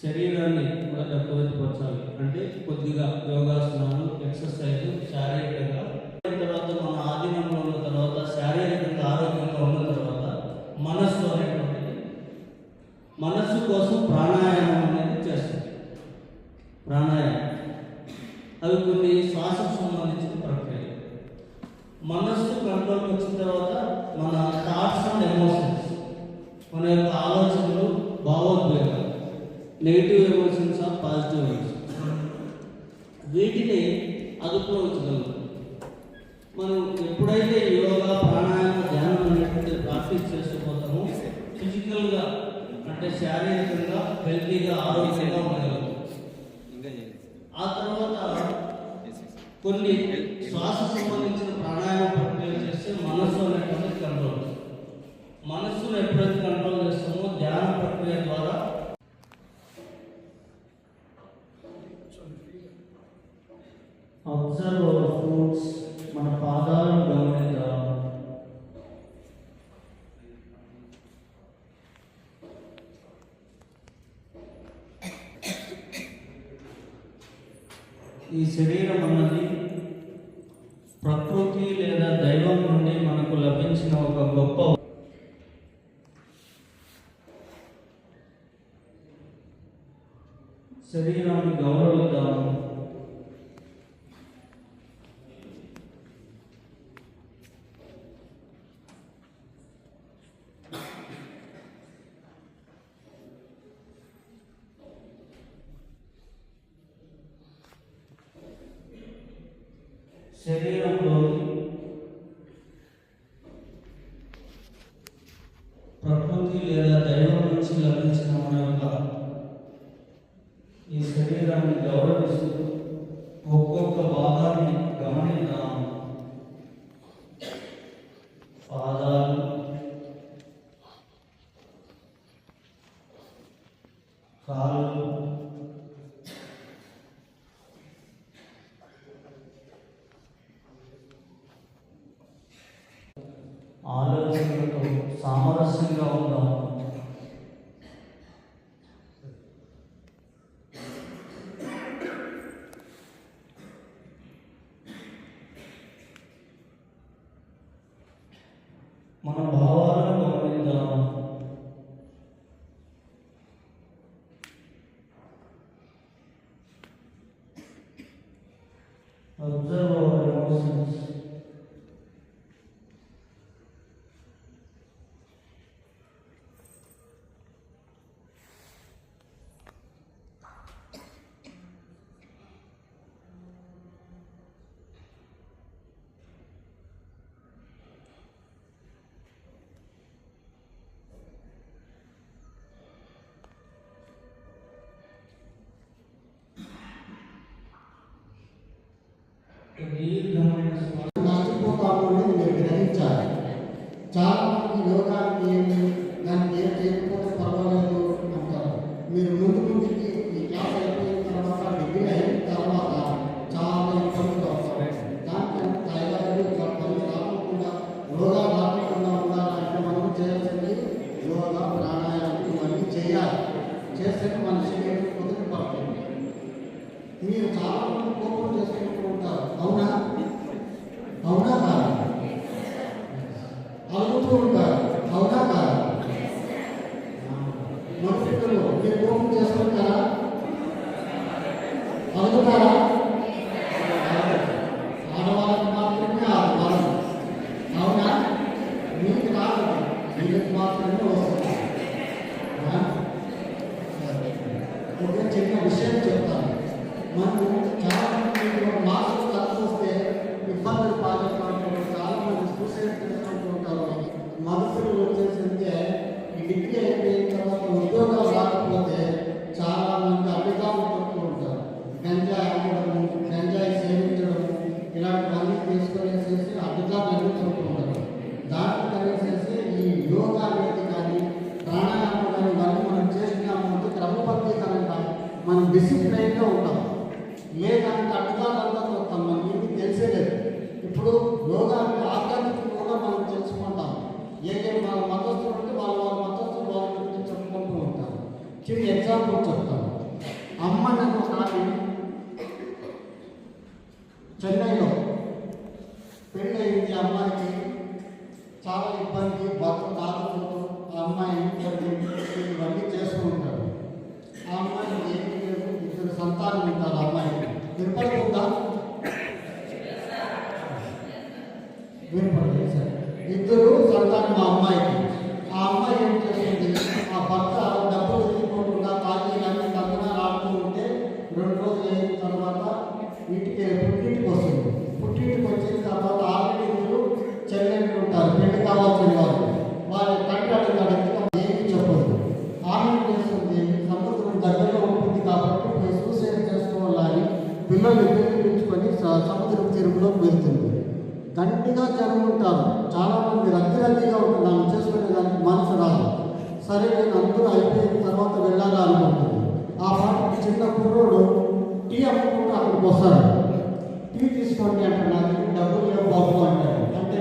శరీరాన్ని కూడా కుదుటపరచాలి అంటే కొద్దిగా యోగాసనాలు ఎక్సర్సైజ్ శారీరకంగా. తర్వాత మన ఆధీనంలో ఉన్న తర్వాత శారీరకంగా ఆరోగ్యంగా ఉన్న తర్వాత మనస్సు అనేటువంటిది మనస్సు కోసం ప్రాణాయామం అనేది చేస్తుంది. ప్రాణాయామం. అవి కొన్ని శ్వాసకు సంబంధించిన ప్రక్రియ మనస్సు కంట్రోల్కి వచ్చిన తర్వాత మన thoughts negative emotions or positive emotions వీటిని అదుపులో ఉంచగలం మనం ఎప్పుడైతే యోగా ప్రాణాయామ ధ్యానం అనేటువంటి ప్రాక్టీస్ చేస్తూ పోతామో ఫిజికల్గా అంటే శారీరకంగా హెల్తీగా ఆరోగ్యంగా ఉండగలం ఆ తర్వాత కొన్ని శరీరం అన్నది ప్రకృతి లేదా దైవం నుండి మనకు లభించిన ఒక గొప్ప శరీరం. శరీరంలోని ఆలోచనలతో సామరస్యంగా ఉందాం మన భావాలను గమనిద్దాం అబ్జర్వ్ అవర్ ఎమోషన్స్ దీర్ఘమైన మీరు గ్రహించాలి చాలా మంది యోగానికి ఏమి దానికి ఏం చేయకపోతే పర్వాలేదు అంటారు మీరు ముందు ముందుకి ఈ క్లాస్ అయిపోయిన తర్వాత డిగ్రీ అయిన తర్వాత చాలా ఇబ్బంది పడతారు దాంట్లో థైరాయిడ్ ఇట్లా రాకుండా యోగా రాకుండా ఉండాలంటే మనం చేయాల్సింది యోగా ప్రాణాయామం ఇవన్నీ చేయాలి చేస్తే మన శరీరం మీరు చాలా మంది కోపం చేసుకుంటూ ఉంటారు అవునా అవునా కాదు అలుగుతూ ఉంటారు అవునా కాదు మనుషులు మీరు కోపం చేసుకుంటారా అలుగుతారా ఆడవాళ్ళకి మాత్రమే ఆ బలం అవునా కాదు రాదు మాత్రమే వస్తుంది ఒక చిన్న విషయం చెప్తాను. మనం చాలా మంది మార్క్స్ తక్కువ వస్తే ఇబ్బందులు పాల్గొంటుంటారు చాలా మంది సూసైడ్ చేసుకుంటూ ఉంటారు మనుషులు వచ్చేసిందే ఈ డిగ్రీ అయిపోయిన తర్వాత ఉద్యోగాలు రాకపోతే చాలా మంది అభిగాలు పడుతూ ఉంటారు గంజాయి అమ్మడము గంజాయి సేవించడం ఇలాంటివన్నీ తీసుకొనేసేసి అభిగాలు ఎదుర్కొంటూ ఉంటారు దాంట్లో కలిసేసి ఈ యోగా అనేది కానీ ప్రాణాయామం కానీ ఇవన్నీ మనం చేసినాము అంటే క్రమబద్ధీకరంగా మనం డిసిప్లైన్గా ఉంటాం లేదంటే అడ్డుదాలంతా చూస్తాం మనకి ఇది తెలిసే లేదు ఇప్పుడు యోగా అంటే ఆధ్యాత్మిక కూడా మనం తెలుసుకుంటాం ఏ ఏ మన మతస్థులు ఉంటే వాళ్ళ వాళ్ళ మతస్థులు వాళ్ళ గురించి చెప్పుకుంటూ ఉంటారు చిన్న ఎగ్జాంపుల్ చెప్తాను అమ్మ నన్ను ఒక ఆమె చెన్నైలో పెళ్ళయింది అమ్మాయికి చాలా ఇబ్బంది భర్త కాకపోతూ ఆ అమ్మాయి ఇవన్నీ చేస్తూ ఉంటారు ఆ అమ్మాయి ఏమి లేదు ఇద్దరు సంతానం ఉంటారు అమ్మాయి అమ్మాయికి వినపడుతుందా వినపడలేదు సార్ ఇద్దరు సంతానం మా అమ్మాయికి ఇంటికి పుట్టింటికి వస్తుంది. పుట్టింటికి వచ్చిన తర్వాత ఆల్రెడీ ఇద్దరు చెల్లెళ్ళు ఉంటారు పెళ్ళి కావాల్సిన వారు వాళ్ళ తండ్రి అడుగుతాడు ఏమి చెప్పదు ఆమె చేస్తుంది? సముద్రం దగ్గరలో ఉంటుంది కాబట్టి పోయి సూసైడ్ చేసుకోవాలని పిల్లలు ఉపయోగించుకొని స- సముద్రం తీరులోకి వెళ్తుంది. గట్టిగా జనం చాలామంది రద్దీ రద్దీగా ఉంటున్నాను చేసుకునే దానికి మనసు రాదు. సరే నేను అందరూ అయిపోయిన తర్వాత వెళ్ళాలి అనుకుంటుంది. ఆ పాటకి చిన్న కుర్రోడు టీ అమ్ముకుంటూ అక్కడికి వస్తాడు. తీసుకోండి అంటాడు నాకు డబ్బులు లేవు బాబు అంటాడు అంటే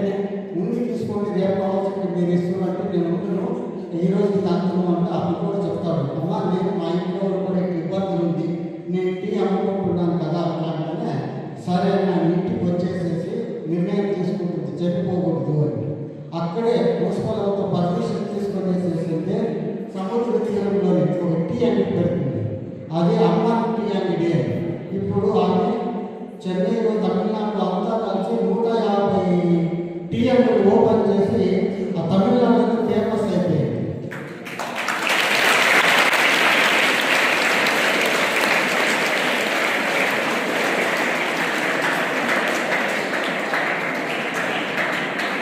ముందు తీసుకోండి రేపు కావాల్సింది మీరు ఇస్తున్నట్టు నేను ఉండను. ఈ రోజు తాగుతున్నాం అంటే అప్పుడు కూడా చెప్తాడు అమ్మ నేను మా ఇంట్లో కూడా ఇబ్బంది ఇబ్బందులు ఉంది. నేను టీ అమ్ముకుంటున్నాను కదా అట్లా అంటే సరే నా ఇంటికి వచ్చేసేసి నిర్ణయం తీసుకుంటుంది చెప్పిపోకూడదు అని. అక్కడే మున్సిపల్తో పర్మిషన్ తీసుకొనేసేసింటే సముద్ర తీరంలో ఒక టీ అంగడి పెడుతుంది. అది అమ్మ టీ అంగడి అని ఇప్పుడు ఆమె చెన్నైలో తమిళనాడులో అంతా కలిసి నూట యాభై టీఎంలు ఓపెన్ చేసి ఆ తమిళనాడు ఫేమస్ అయిపోయింది.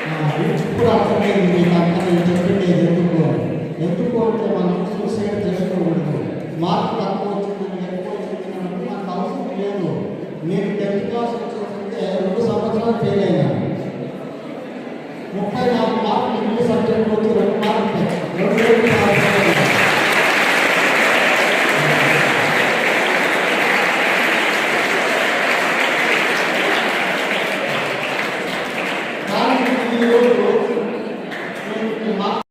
ఆ, ఇప్పుడు అర్థమైంది మీకు అంతా చెప్పింది ఎందుకు? ఎందుకు అంటే మనం subject